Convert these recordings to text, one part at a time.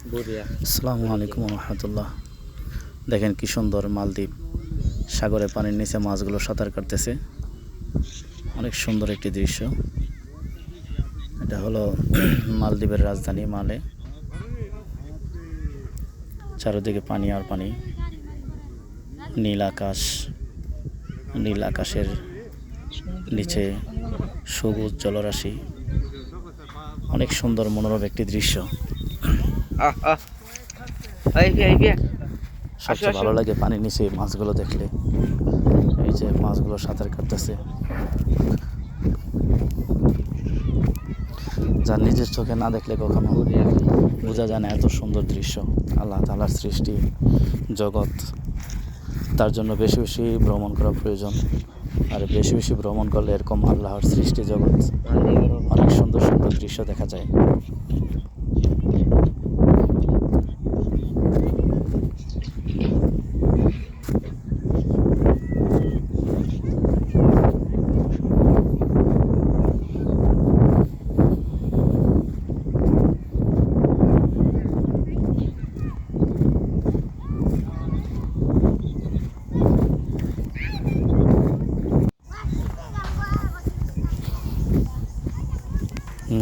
আসসালামু আলাইকুম রহমতুল্লাহ দেখেন কি সুন্দর মালদ্বীপ। সাগরে পানির নিচে মাছগুলো সাঁতার কাটতেছে। অনেক সুন্দর একটি দৃশ্য। এটা হলো মালদ্বীপের রাজধানী মালে। চারিদিকে পানি আর পানি। নীল আকাশ। নীল আকাশের নিচে সবুজ জলরাশি। অনেক সুন্দর মনোরম একটি দৃশ্য আহ আহ এই কে এই কে সবচেয়ে ভালো লাগে পানির নিচে মাছগুলো দেখলে। এই যে মাছগুলো সাঁতার কাটতেছে। যা নিজের চোখে না দেখলে কখনো বোঝা যায় না এত সুন্দর দৃশ্য। আল্লাহ তালার সৃষ্টি জগৎ তার জন্য বেশি বেশি ভ্রমণ করা প্রয়োজন। আর বেশি বেশি ভ্রমণ করলে এরকম আল্লাহর সৃষ্টি জগৎ। অনেক সুন্দর সুন্দর দৃশ্য দেখা যায়।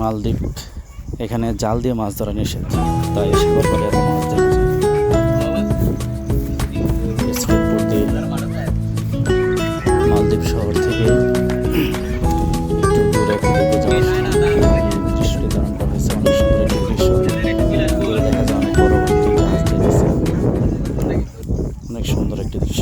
মালদ্বীপ, এখানে জাল দিয়ে মাছ ধরা নিষেধ। তাই মালদ্বীপ শহর থেকে অনেক সুন্দর একটি দৃশ্য।